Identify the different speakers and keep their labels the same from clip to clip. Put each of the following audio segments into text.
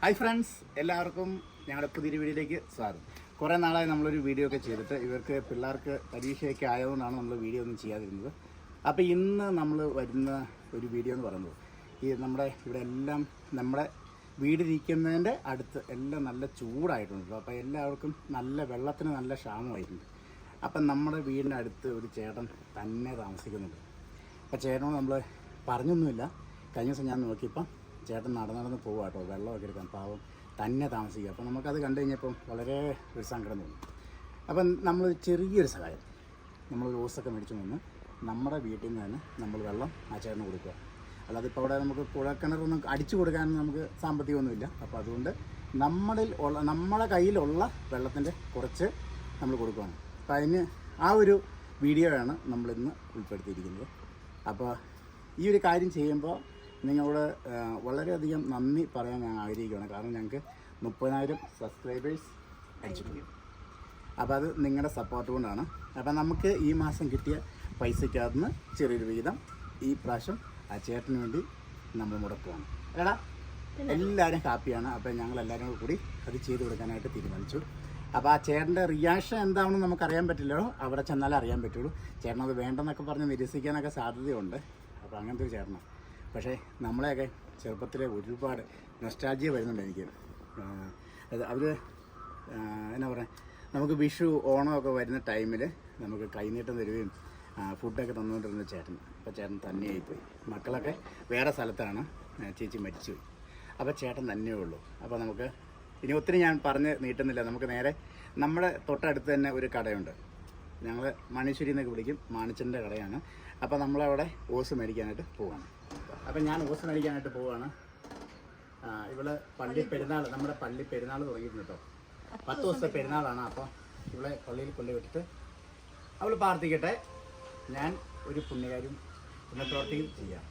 Speaker 1: Hi friends എല്ലാവർക്കും ഞങ്ങളുടെ പുതിയൊരു വീഡിയോയിലേക്ക് സ്വാഗതം. കുറേ നാളായി നമ്മളൊരു വീഡിയോ ഒക്കെ ചെയ്തിട്ട് ഇവർക്ക് പിള്ളേർക്ക് പരീക്ഷയൊക്കെ ആയതുകൊണ്ടാണ് നമ്മൾ വീഡിയോ ഒന്നും ചെയ്യാതിരുന്നത്. അപ്പോൾ ഇന്ന് നമ്മൾ വരുന്ന ഒരു വീഡിയോ എന്ന് പറയുന്നത് ഈ നമ്മുടെ ഇവിടെ എല്ലാം നമ്മുടെ വീടിരിക്കുന്നതിന്റെ അടുത്ത് എല്ലാം നല്ല ചൂടായിട്ടുണ്ട്. അപ്പോൾ എല്ലാവർക്കും നല്ല വെള്ളത്തിന് നല്ല ക്ഷാമമായിട്ടുണ്ട്. അപ്പം നമ്മുടെ വീടിന്റെ അടുത്ത് ഒരു ചേട്ടൻ തന്നെ താമസിക്കുന്നുണ്ട്. അപ്പോൾ ചേട്ടനോട് നമ്മൾ പറഞ്ഞൊന്നുമില്ല. കഴിഞ്ഞ ദിവസം ഞാൻ നോക്കിയപ്പം ചേട്ടൻ നടന്ന് നടന്ന് പോവുക കേട്ടോ. വെള്ളമൊക്കെ എടുക്കാൻ പാവം തന്നെ താമസിക്കുക. അപ്പോൾ നമുക്കത് കണ്ടു കഴിഞ്ഞപ്പം വളരെ ഒരു സങ്കടം തോന്നി. അപ്പം നമ്മൾ ചെറിയൊരു സഹായം. നമ്മൾ റോസൊക്കെ മേടിച്ചു നിന്ന് നമ്മുടെ വീട്ടിൽ നിന്ന് തന്നെ നമ്മൾ വെള്ളം ആ ചേട്ടന് കൊടുക്കുക. അല്ലാതെ ഇപ്പോൾ അവിടെ നമുക്ക് കുഴക്കിണറൊന്നും അടിച്ചു കൊടുക്കാനൊന്നും നമുക്ക് സാമ്പത്തികമൊന്നുമില്ല. അപ്പോൾ അതുകൊണ്ട് നമ്മളിൽ ഉള്ള നമ്മളെ കയ്യിലുള്ള വെള്ളത്തിന്റെ കുറച്ച് നമ്മൾ കൊടുക്കുകയാണ്. അപ്പോൾ അതിന് ആ ഒരു വീഡിയോയാണ് നമ്മളിന്ന് ഉൾപ്പെടുത്തിയിരിക്കുന്നത്. അപ്പോൾ ഈ ഒരു കാര്യം ചെയ്യുമ്പോൾ നിങ്ങളോട് വളരെയധികം നന്ദി പറയാൻ ഞാൻ ആഗ്രഹിക്കുകയാണ്. കാരണം ഞങ്ങൾക്ക് മുപ്പതിനായിരം സബ്സ്ക്രൈബേഴ്സ് അടിച്ചിട്ടുണ്ട്. അപ്പോൾ അത് നിങ്ങളുടെ സപ്പോർട്ട് കൊണ്ടാണ്. അപ്പോൾ നമുക്ക് ഈ മാസം കിട്ടിയ പൈസയ്ക്കകത്ത് നിന്ന് ചെറിയൊരു വിഹിതം ഈ പ്രാവശ്യം ആ ചേട്ടന് വേണ്ടി നമ്മൾ മുടക്കുകയാണ് എടാ എല്ലാവരും ഹാപ്പിയാണ്. അപ്പോൾ ഞങ്ങൾ എല്ലാവരും കൂടി അത് ചെയ്തു കൊടുക്കാനായിട്ട് തീരുമാനിച്ചു. അപ്പോൾ ആ ചേട്ടന്റെ റിയാക്ഷൻ എന്താണെന്ന് നമുക്കറിയാൻ പറ്റില്ലല്ലോ. അവിടെ ചെന്നാലേ അറിയാൻ പറ്റുള്ളൂ. ചേട്ടനത് വേണ്ടെന്നൊക്കെ പറഞ്ഞ് നിരസിക്കാനൊക്കെ സാധ്യതയുണ്ട്. അപ്പോൾ അങ്ങനത്തെ ഒരു ചേട്ടനാണ്. പക്ഷേ നമ്മളെയൊക്കെ ചെറുപ്പത്തിലെ ഒരുപാട് നൊസ്റ്റാൾജിയ വരുന്നുണ്ട് എനിക്ക്. അവർ എന്നാ പറയുക നമുക്ക് വിഷു ഓണമൊക്കെ വരുന്ന ടൈമിൽ നമുക്ക് കൈനീട്ടം തരുകയും ഫുഡൊക്കെ തന്നുകൊണ്ടിരുന്ന ചേട്ടൻ അപ്പോൾ ചേട്ടൻ തന്നെയായിപ്പോയി. മക്കളൊക്കെ വേറെ സ്ഥലത്താണ് ചേച്ചി മരിച്ചു മരിച്ചുപോയി. അപ്പോൾ ചേട്ടൻ തന്നെ ഉള്ളൂ. അപ്പോൾ നമുക്ക് ഇനി ഒത്തിരി ഞാൻ പറഞ്ഞ് നീട്ടുന്നില്ല. നമുക്ക് നേരെ നമ്മുടെ തൊട്ടടുത്ത് തന്നെ ഒരു കടയുണ്ട്. ഞങ്ങൾ മണീശ്വരി എന്നൊക്കെ വിളിക്കും മാണിച്ചന്റെ കടയാണ്. അപ്പോൾ നമ്മളവിടെ ഓസ് മേടിക്കാനായിട്ട് പോവാണ്. അപ്പോൾ ഞാൻ ഓസ് മേടിക്കാനായിട്ട് പോവുകയാണ് ഇവിടെ പള്ളി പെരുന്നാൾ നമ്മുടെ പള്ളി പെരുന്നാൾ തുടങ്ങിയിട്ടുണ്ട് കേട്ടോ പത്ത് ദിവസത്തെ പെരുന്നാളാണ് അപ്പോൾ ഇവിടെ പള്ളിയിൽ കൊണ്ടു വിട്ടിട്ട് അവൾ പ്രാർത്ഥിക്കട്ടെ. ഞാൻ ഒരു പുണ്യകാര്യം പുണ്യപ്രവർത്തിയും ചെയ്യാം.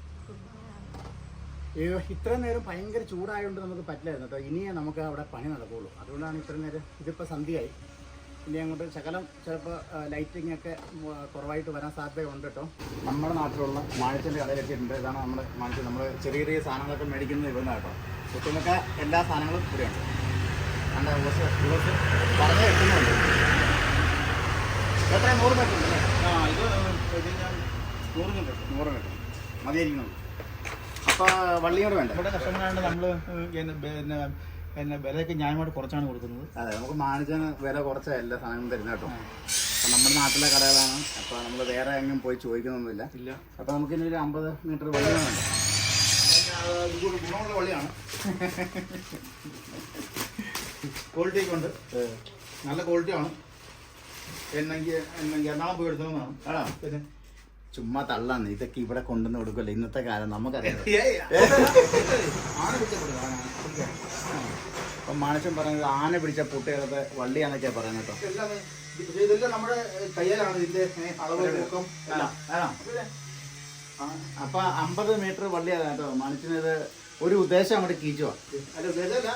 Speaker 1: ഇത്രയും നേരം ഭയങ്കര ചൂടായതുകൊണ്ട് നമുക്ക് പറ്റില്ലായിരുന്നു കേട്ടോ ഇനിയേ നമുക്ക് അവിടെ പണി നടക്കുകയുള്ളൂ അതുകൊണ്ടാണ് ഇത്രയും നേരം ഇതിപ്പോൾ സന്ധ്യയായി. ഇനി അങ്ങോട്ട് ശകലം ചിലപ്പോൾ ലൈറ്റിംഗ് ഒക്കെ കുറവായിട്ട് വരാൻ സാധ്യതയുണ്ട് കേട്ടോ. നമ്മുടെ നാട്ടിലുള്ള മാണിച്ചന്റെ കടയിൽ ഉണ്ട് ഇതാണ് നമ്മുടെ മാണിച്ച നമ്മൾ ചെറിയ ചെറിയ സാധനങ്ങളൊക്കെ മേടിക്കുന്നത് ഇവിടുന്ന് കേട്ടോ. കുട്ടികളൊക്കെ എല്ലാ സാധനങ്ങളും ഇവിടെയുണ്ട്. അല്ല ബസ് ബസ് പറഞ്ഞു എത്തുന്നുണ്ട് എത്ര? നൂറ് മീറ്റർ
Speaker 2: ആ ഇത് നൂറ് മീറ്റർ
Speaker 1: നൂറ് മീറ്റർ മതിയായിരിക്കുന്നുള്ളൂ അപ്പോൾ വള്ളിയോട് വേണ്ട?
Speaker 2: ഇവിടെ കസ്റ്റമറാണ്ട് നമ്മൾ പിന്നെ പിന്നെ വിലയൊക്കെ ന്യായമായിട്ട് കുറച്ചാണ് കൊടുക്കുന്നത്.
Speaker 1: അതെ നമുക്ക് മാനിച്ചാണ് വില കുറച്ച എല്ലാ സാധനങ്ങളും തരുന്നത് കേട്ടോ. അപ്പം നമ്മുടെ നാട്ടിലെ കടകളാണ്. അപ്പോൾ നമ്മൾ വേറെ എങ്ങും പോയി ചോദിക്കുന്നൊന്നുമില്ല.
Speaker 2: ഇല്ല.
Speaker 1: അപ്പോൾ നമുക്ക് ഇനി ഒരു അമ്പത് മീറ്റർ
Speaker 2: വെള്ളിയാണ് ഗുണമുള്ള വള്ളിയാണ് ക്വാളിറ്റി ഒക്കെ ഉണ്ട്. നല്ല ക്വാളിറ്റിയാണ് എന്നെങ്കിൽ എന്നെങ്കിൽ എറണാകുളം പോയി എടുത്തതാണ് പിന്നെ
Speaker 1: ചുമ്മാ തള്ളാന്ന് ഇതൊക്കെ ഇവിടെ കൊണ്ടുവന്ന് കൊടുക്കല്ലേ ഇന്നത്തെ കാലം നമുക്കറിയാം. അപ്പൊ പിടിച്ചപ്പെടുക പറഞ്ഞത് ആന പിടിച്ച പുട്ടികളൊക്കെ വള്ളിയാന്നൊക്കെയാ പറയുന്നത് കേട്ടോ.
Speaker 2: ഇതെല്ലാം ഇത് നമ്മുടെ കയ്യിലാണ് ഇതിന്റെ ഏ, അളവ് തൂക്കം എല്ലാം
Speaker 1: ആണോ അപ്പൊ അമ്പത് മീറ്റർ വള്ളിയാണ് കേട്ടോ. മാണിച്ചിന് ഒരു ഉദ്ദേശം അങ്ങോട്ട് കീച്ചുവാ.
Speaker 2: അല്ല ഉദ്ദേശമല്ല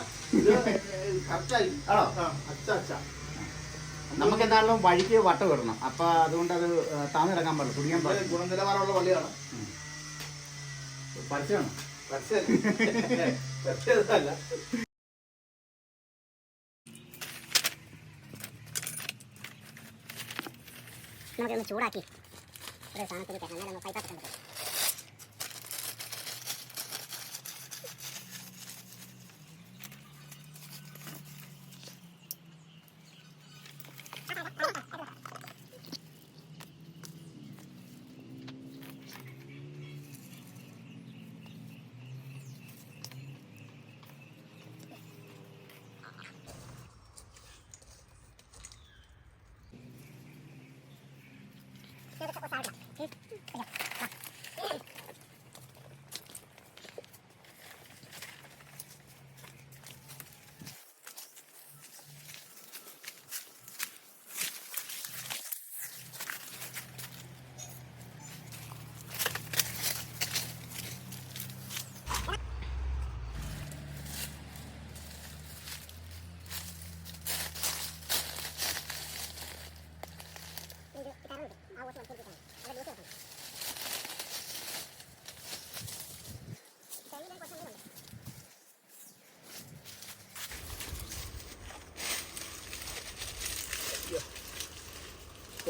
Speaker 1: ആണോ?
Speaker 2: അച്ഛ അച്ഛ
Speaker 1: നമുക്ക് എന്തായാലും വഴിക്ക് വട്ട ഇടണം. അപ്പൊ അതുകൊണ്ട് അത് താന്ന് കിടക്കാൻ പാടില്ല. കുടിക്കാൻ പാടില്ല.
Speaker 2: ഗുണനിലവാരമുള്ള വള്ളിയാണ്.
Speaker 1: പരസ്യമാണ്.
Speaker 2: പരസ്യമല്ല
Speaker 3: നമുക്കൊന്ന് ചൂടാക്കി. ഒരു സാധനത്തിൽ എന്നാലും നമ്മൾ പൈപ്പാക്കി പറ്റും ഇത്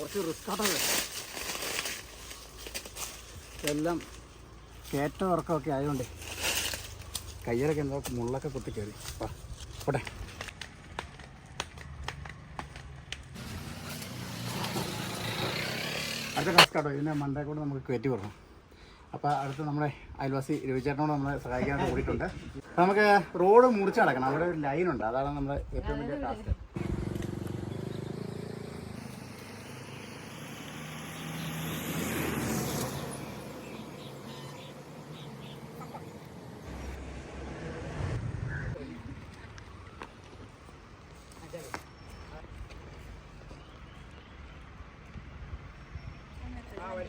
Speaker 1: കുറച്ച് റിസ്ക് ആട്ടത് എല്ലാം കയറ്റം ഇറക്കമൊക്കെ ആയതുകൊണ്ട് കയ്യിലൊക്കെ എന്തോ മുള്ളൊക്കെ കുത്തി കയറി. വാ പോട്ടെ. അടുത്ത ടാസ്ക് ആട്ടോ ഇതിന്റെ മണ്ടേ കൂടെ നമുക്ക് കയറ്റി വിടണം അപ്പോൾ അടുത്ത് നമ്മുടെ അയൽവാസി രവിചേട്ടനോട് നമ്മളെ സഹായിക്കാനായിട്ട് കൂടിയിട്ടുണ്ട്. നമുക്ക് റോഡ് മുറിച്ച് നടക്കണം. അവിടെ ഒരു ലൈനുണ്ട് അതാണ് നമ്മുടെ ഏറ്റവും വലിയ ടാസ്ക്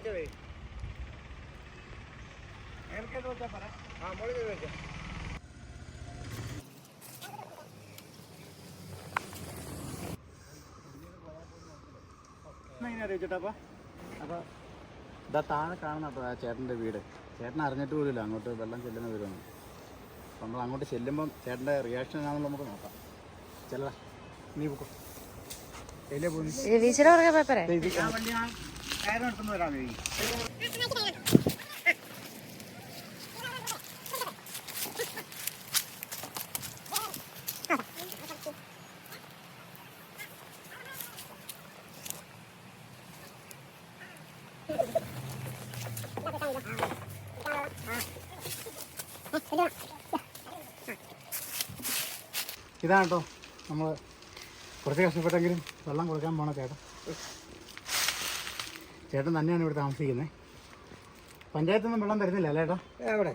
Speaker 1: ഇങ്ങനെ പറ. ആ അപ്പോൾ ഇതാ താഴെ കാണുന്ന അപ്പോൾ ആ ചേട്ടന്റെ വീട്. ചേട്ടൻ അറിഞ്ഞിട്ട് പോലില്ല അങ്ങോട്ട് വെള്ളം ചെല്ലുന്ന വീടാണ് അപ്പം നമ്മൾ അങ്ങോട്ട് ചെല്ലുമ്പം ചേട്ടന്റെ റിയാക്ഷൻ ആണെന്ന് നമുക്ക് നോക്കാം. ചെല്ലടാ നീ പൊക്കോ. എല്ലേ പോകുന്നു ഇതാണ് കേട്ടോ നമ്മൾ കുറച്ച് കഷ്ടപ്പെട്ടെങ്കിലും വെള്ളം കൊടുക്കാൻ പോണ ചേട്ടൻ. ചേട്ടൻ തന്നെയാണ് ഇവിടെ താമസിക്കുന്നത്. പഞ്ചായത്തൊന്നും വെള്ളം തരുന്നില്ല അല്ലേ ചേട്ടാ എവിടെ?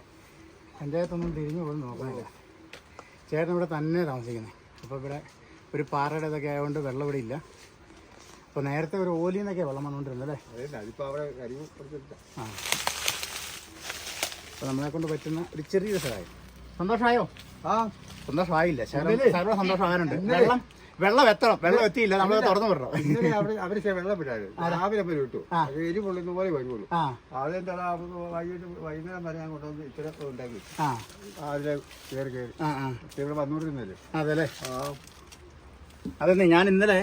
Speaker 1: പഞ്ചായത്തൊന്നും തിരിഞ്ഞു പോലും നോക്കുന്നില്ല. ചേട്ടൻ ഇവിടെ തന്നെ താമസിക്കുന്നത്. അപ്പോൾ ഇവിടെ ഒരു പാറയുടെ ഇതൊക്കെ ആയതുകൊണ്ട് വെള്ളം ഇവിടെ ഇല്ല. അപ്പോൾ നേരത്തെ ഒരു ഓലിയിൽ നിന്നൊക്കെ വെള്ളം വന്നുകൊണ്ടിരുന്നത് അല്ലേ? ആ. അപ്പോൾ നമ്മളെ കൊണ്ട് പറ്റുന്ന ഒരു ചെറിയ സഹായം സന്തോഷമായോ? ആ. സന്തോഷമായില്ല. ശകലം സന്തോഷമാകാനുണ്ട് വെള്ളം വെള്ളം എത്തണം. വെള്ളം എത്തിയില്ല. നമ്മൾ തുറന്നു വിടണം.
Speaker 4: ഇന്നലെ അവർ വെള്ളം വിടാറ് രാവിലെ പോയി വിട്ടു. അത് എരി പൊള്ളുന്ന പോലെ വരുള്ളൂ
Speaker 1: ആ.
Speaker 4: അതെന്താ വൈകിട്ട് വൈകുന്നേരം വരെ ഞാൻ കൊണ്ടുവന്ന് ഇത്ര ഉണ്ടാക്കി. അതിലെ കയറി കയറി. ഇവിടെ വന്നുകൊണ്ടിരുന്നല്ലേ
Speaker 1: അതെ
Speaker 4: അല്ലേ
Speaker 1: അതെന്നെ ഞാൻ ഇന്നലെ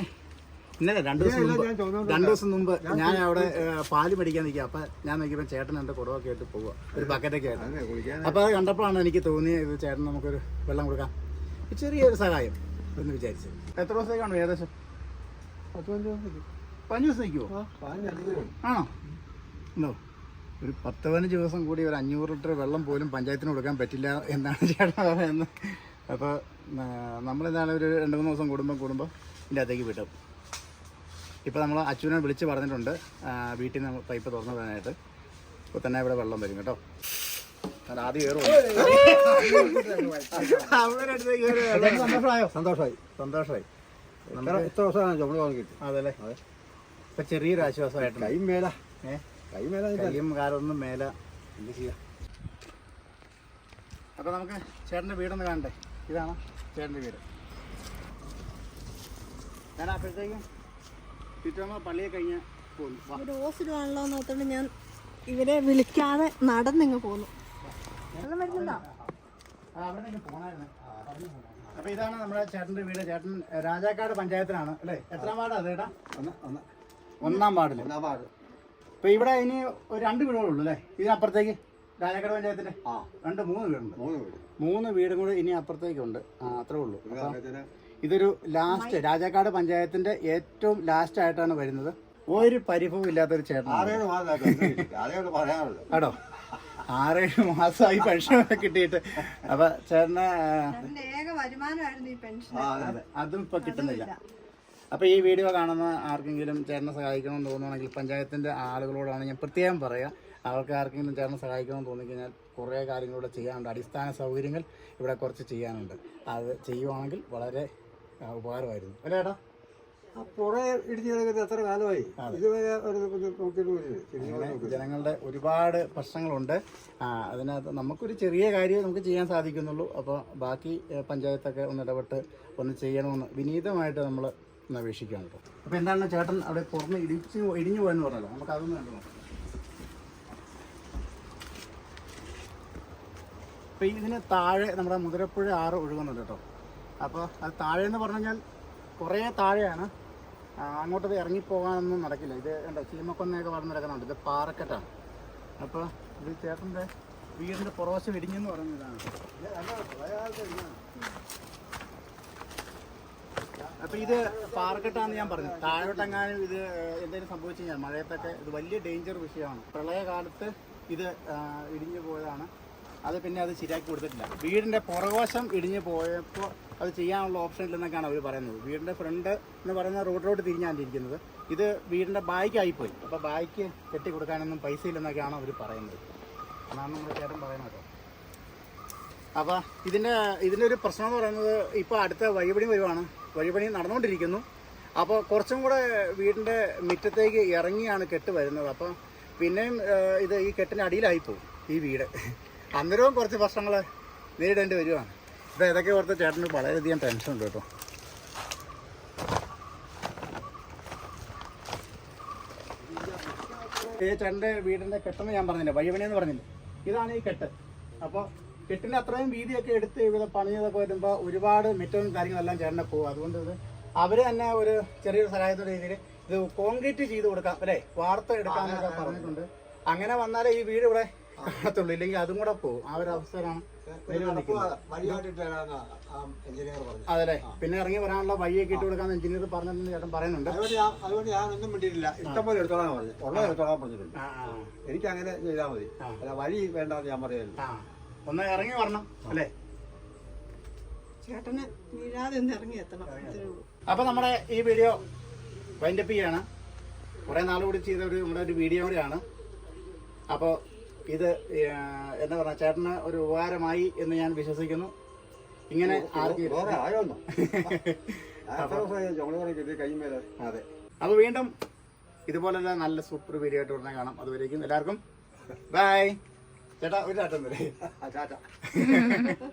Speaker 1: ഇന്നലെ രണ്ടു ദിവസം മുമ്പ് രണ്ടു ദിവസം മുമ്പ് ഞാൻ അവിടെ പാൽ മേടിക്കാൻ നിൽക്കുക. അപ്പം ഞാൻ നോക്കിയപ്പോൾ ചേട്ടൻ എന്റെ കുടവൊക്കെ ആയിട്ട് പോവുക. ഒരു ബക്കറ്റൊക്കെ ആയിട്ട്. അപ്പോൾ അത് കണ്ടപ്പോഴാണ് എനിക്ക് തോന്നിയത് ഇത് ചേട്ടൻ നമുക്കൊരു വെള്ളം കൊടുക്കാം. ചെറിയൊരു സഹായം എന്ന് വിചാരിച്ചു. എത്ര ദിവസത്തേക്ക്. കാണും ഏകദേശം
Speaker 4: പതിനഞ്ച് ദിവസം
Speaker 1: നിൽക്കുമോ. ആണോ? ഉണ്ടോ ഒരു പത്ത് പതിനഞ്ച് ദിവസം കൂടി ഒരു അഞ്ഞൂറ് ലിറ്റർ വെള്ളം പോലും പഞ്ചായത്തിന് കൊടുക്കാൻ പറ്റില്ല എന്നാണ് ചേട്ടൻ പറയുന്നത്. അപ്പോൾ നമ്മളെന്താണ് ഒരു രണ്ട് മൂന്ന് ദിവസം കൂടുമ്പോൾ കൂടുമ്പോൾ ഇതിന്റെ അകത്തേക്ക് വിട്ടും ഇപ്പോൾ നമ്മൾ അച്ഛനെ വിളിച്ച് പറഞ്ഞിട്ടുണ്ട്. വീട്ടിൽ നിന്ന് പൈപ്പ് തുറന്നു വിടാനായിട്ട് ഇപ്പോൾ തന്നെ ഇവിടെ വെള്ളം വരും കേട്ടോ. അപ്പൊ ആദ്യം കയറും. സന്തോഷമായോ
Speaker 4: സന്തോഷമായി.
Speaker 1: സന്തോഷമായി.
Speaker 4: എത്ര എത്ര ദിവസമാണ് ചുമട് വാങ്ങിയിട്ട്
Speaker 1: അതല്ലേ? ഇപ്പൊ ചെറിയൊരു
Speaker 4: കൈ മേല.
Speaker 1: ഏ?
Speaker 4: കൈ മേല
Speaker 1: കയ്യും കാലൊന്നും മേല. എന്ത് ചെയ്യാം? അപ്പോൾ നമുക്ക് ചേട്ടന്റെ വീടൊന്ന് കാണണ്ടേ? ഇതാണ് ചേട്ടന്റെ വീട്? ഞാൻ അപ്പോഴത്തേക്കും ചുറ്റമ്മ പള്ളിയെ കഴിഞ്ഞ്
Speaker 5: പോന്നു. ഞാൻ ഇവരെ വിളിക്കാതെ നടന്നിങ്ങ് പോന്നു. വെള്ളം വരുന്നുണ്ടോ?
Speaker 1: ആ, അവിടെ പോണായിരുന്നു. അപ്പോൾ ഇതാണ് നമ്മുടെ ചേട്ടന്റെ വീട്. ചേട്ടൻ രാജാക്കാട് പഞ്ചായത്തിലാണ് അല്ലേ? എത്രാം വാർഡാ അതേടാ
Speaker 4: ഒന്ന്
Speaker 1: വാർഡിൽ
Speaker 4: ഒന്നാം പാട്
Speaker 1: ഇപ്പോൾ ഇവിടെ ഇനി ഒരു രണ്ട് വീടുകളുള്ളൂ അല്ലേ? ഇതിനപ്പുറത്തേക്ക് രാജാക്കാട്
Speaker 4: പഞ്ചായത്തിന്റെ?
Speaker 1: രണ്ട് മൂന്ന് വീടുണ്ട്.
Speaker 4: മൂന്ന് വീട്.
Speaker 1: മൂന്ന് വീടും കൂടെ ഇനി അപ്പുറത്തേക്കുണ്ട്. ആ അത്രേ ഉള്ളൂ. അപ്പം ഇതൊരു ലാസ്റ്റ് രാജാക്കാട് പഞ്ചായത്തിന്റെ ഏറ്റവും ലാസ്റ്റ് ആയിട്ടാണ് വരുന്നത്. ഒരു പരിഭവം ഇല്ലാത്തൊരു ചേട്ടൻ
Speaker 4: ആറേഴ്
Speaker 1: കേട്ടോ മാസമായി പെൻഷൻ കിട്ടിയിട്ട്. അപ്പൊ ചേട്ടന്
Speaker 5: ഏക വരുമാനമായിരുന്നു ഈ പെൻഷൻ.
Speaker 4: ആ അതെ
Speaker 1: ഇപ്പൊ കിട്ടുന്നില്ല. അപ്പൊ ഈ വീഡിയോ കാണുന്ന ആർക്കെങ്കിലും ചേട്ടനെ സഹായിക്കണമെന്ന് തോന്നുകയാണെങ്കിൽ പഞ്ചായത്തിന്റെ ആളുകളോടാണ് ഞാൻ പ്രത്യേകം പറയുക അവർക്ക് ആർക്കെങ്കിലും ചേട്ടനെ സഹായിക്കണമെന്ന് തോന്നിക്കഴിഞ്ഞാൽ കുറേ കാര്യങ്ങളിവിടെ ചെയ്യാനുണ്ട്. അടിസ്ഥാന സൗകര്യങ്ങൾ ഇവിടെ കുറച്ച് ചെയ്യാനുണ്ട്. അത് ചെയ്യുവാണെങ്കിൽ വളരെ ഉപകാരമായിരുന്നു. അല്ലേ ചേട്ടാ
Speaker 4: ആ പുറ ഇടിഞ്ഞു കിടക്കുന്നത് എത്ര കാലമായി? ഇതുവരെ ഒരു നോക്കിയിട്ട്
Speaker 1: ജനങ്ങളുടെ ഒരുപാട് പ്രശ്നങ്ങളുണ്ട്. അതിനകത്ത് നമുക്കൊരു ചെറിയ കാര്യം നമുക്ക് ചെയ്യാൻ സാധിക്കുന്നുള്ളൂ. അപ്പോൾ ബാക്കി പഞ്ചായത്തൊക്കെ ഒന്ന് ഇടപെട്ട് ഒന്ന് ചെയ്യണമെന്ന് വിനീതമായിട്ട് നമ്മൾ ഒന്ന് അപേക്ഷിക്കുകയാണ്. കേട്ടോ അപ്പോൾ എന്താണ് ചേട്ടൻ അവിടെ പുറമെ ഇടിച്ച് ഇടിഞ്ഞു പോയെന്ന് പറഞ്ഞല്ലോ? നമുക്ക് അതൊന്നും കണ്ടു അപ്പോൾ ഇതിന് താഴെ നമ്മുടെ മുതിരപ്പുഴ ആറ് ഒഴുകുന്നുണ്ട് കേട്ടോ. അപ്പോൾ അത് താഴെ എന്ന് പറഞ്ഞു കഴിഞ്ഞാൽ കുറേ താഴെയാണ്. അങ്ങോട്ടത് ഇറങ്ങിപ്പോകാനൊന്നും നടക്കില്ല. ഇത് എന്താ ചീമക്കൊന്നയൊക്കെ വളർന്ന് കിടക്കുന്നുണ്ട്. ഇത് പാറക്കെട്ടാണ്. അപ്പോൾ ഇത് ചേട്ടന്റെ വീടിന്റെ പുറവശം ഇടിഞ്ഞെന്ന് പറഞ്ഞതാണ്. അപ്പോൾ ഇത് പാറക്കെട്ടാന്ന് ഞാൻ പറഞ്ഞു. താഴോട്ടെങ്ങാനും ഇത് എന്തെങ്കിലും സംഭവിച്ചു കഴിഞ്ഞാൽ മഴയത്തൊക്കെ ഇത് വലിയ ഡേഞ്ചർ വിഷയമാണ്. പ്രളയകാലത്ത് ഇത് ഇടിഞ്ഞു പോയതാണ്. അത് പിന്നെ അത് ശരിയാക്കി കൊടുത്തിട്ടില്ല. വീടിന്റെ പുറകോശം ഇടിഞ്ഞു പോയപ്പോൾ അത് ചെയ്യാനുള്ള ഓപ്ഷൻ ഇല്ലെന്നൊക്കെയാണ് അവർ പറയുന്നത്. വീടിന്റെ ഫ്രണ്ട് എന്ന് പറയുന്ന റോഡിലോട്ട് തിരിഞ്ഞാണ്ടിരിക്കുന്നത്. ഇത് വീടിന്റെ ബായ്ക്കായിപ്പോയി അപ്പോൾ ബായ്ക്ക് കെട്ടി കൊടുക്കാനൊന്നും പൈസ ഇല്ലെന്നൊക്കെയാണ് അവർ പറയുന്നത്. അതാണ് നമ്മൾ ചേട്ടൻ പറയുന്നത് അപ്പോൾ ഇതിന്റെ ഇതിന്റെ ഒരു പ്രശ്നം എന്ന് പറയുന്നത് ഇപ്പോൾ അടുത്ത വഴിപണി വരുവാണ്. വഴിപണി നടന്നുകൊണ്ടിരിക്കുന്നു. അപ്പോൾ കുറച്ചും കൂടെ വീടിന്റെ മുറ്റത്തേക്ക് ഇറങ്ങിയാണ് കെട്ട് വരുന്നത്. അപ്പോൾ പിന്നെയും ഇത് ഈ കെട്ടിന്റെ അടിയിലായിപ്പോവും ഈ വീട്. അന്നേരവും കുറച്ച് പ്രശ്നങ്ങൾ നേരിടേണ്ടി വരുവാണ്. ഇപ്പം ഇതൊക്കെ ഓർത്ത് ചേട്ടന് വളരെയധികം ടെൻഷൻ ഉണ്ട് കേട്ടോ. ഈ ചേട്ടന്റെ വീടിന്റെ കെട്ടെന്ന് ഞാൻ പറഞ്ഞില്ല വഴിപണിയെന്ന് പറഞ്ഞില്ല? ഇതാണ് ഈ കെട്ട്. അപ്പോൾ കെട്ടിന്റെ അത്രയും വീതിയൊക്കെ എടുത്ത് ഇവിടെ പണിയതൊക്കെ വരുമ്പോൾ ഒരുപാട് മെറ്റവും കാര്യങ്ങളെല്ലാം ചേട്ടനെ പോകും അതുകൊണ്ട് ഇത് അവർ തന്നെ ഒരു ചെറിയൊരു സഹായത്തോടെ രീതിയിൽ ഇത് കോൺക്രീറ്റ് ചെയ്ത് കൊടുക്കാം അല്ലേ? വാർത്ത എടുക്കാമെന്നൊക്കെ പറഞ്ഞിട്ടുണ്ട്. അങ്ങനെ വന്നാലേ ഈ വീട് ഇവിടെ കാണത്തുള്ളൂ ഇല്ലെങ്കിൽ അതും കൂടെ പോകും ആ ഒരു
Speaker 4: അവസരമാണ്
Speaker 1: അതല്ലേ? പിന്നെ ഇറങ്ങി വരാനുള്ള വഴിയൊക്കെ ഇട്ട് കൊടുക്കാൻ എഞ്ചിനീയർ പറഞ്ഞിട്ടുണ്ട് ചേട്ടൻ പറയുന്നുണ്ട്.
Speaker 4: അതുകൊണ്ട് ഞാൻ ഒന്നും മിണ്ടിയിട്ടില്ല. ഇഷ്ടംപോലെ എടുത്തോളാൻ പറഞ്ഞു. ഉള്ളത് എടുത്തോളാൻ പറഞ്ഞിട്ടുണ്ട്. എനിക്ക് അങ്ങനെ ചെയ്താൽ മതി. അല്ല വഴി വേണ്ടെന്ന് ഞാൻ പറയുന്നില്ല
Speaker 1: ആ. ഒന്ന് ഇറങ്ങി വരണം അല്ലേ?
Speaker 5: ചേട്ടന് വീഴാതെ ഒന്ന് ഇറങ്ങി എത്തണം.
Speaker 1: അപ്പൊ നമ്മുടെ ഈ വീഡിയോ വൈൻഡപ്പ് ചെയ്യാണ്. കുറെ നാൾ കൂടി ചെയ്ത ഒരു നമ്മുടെ ഒരു വീഡിയോ കൂടിയാണ്. അപ്പോൾ ഇത് എന്താ പറഞ്ഞ ചേട്ടന് ഒരു ഉപകാരമായി എന്ന് ഞാൻ വിശ്വസിക്കുന്നു. ഇങ്ങനെ അതെ. അപ്പോൾ വീണ്ടും ഇതുപോലുള്ള നല്ല സൂപ്പർ വീഡിയോ ആയിട്ട് ഉടനെ കാണാം. അതുവരേക്കും എല്ലാവർക്കും. ബൈ ചേട്ടാ ഒരു ചേട്ടൻ വരെ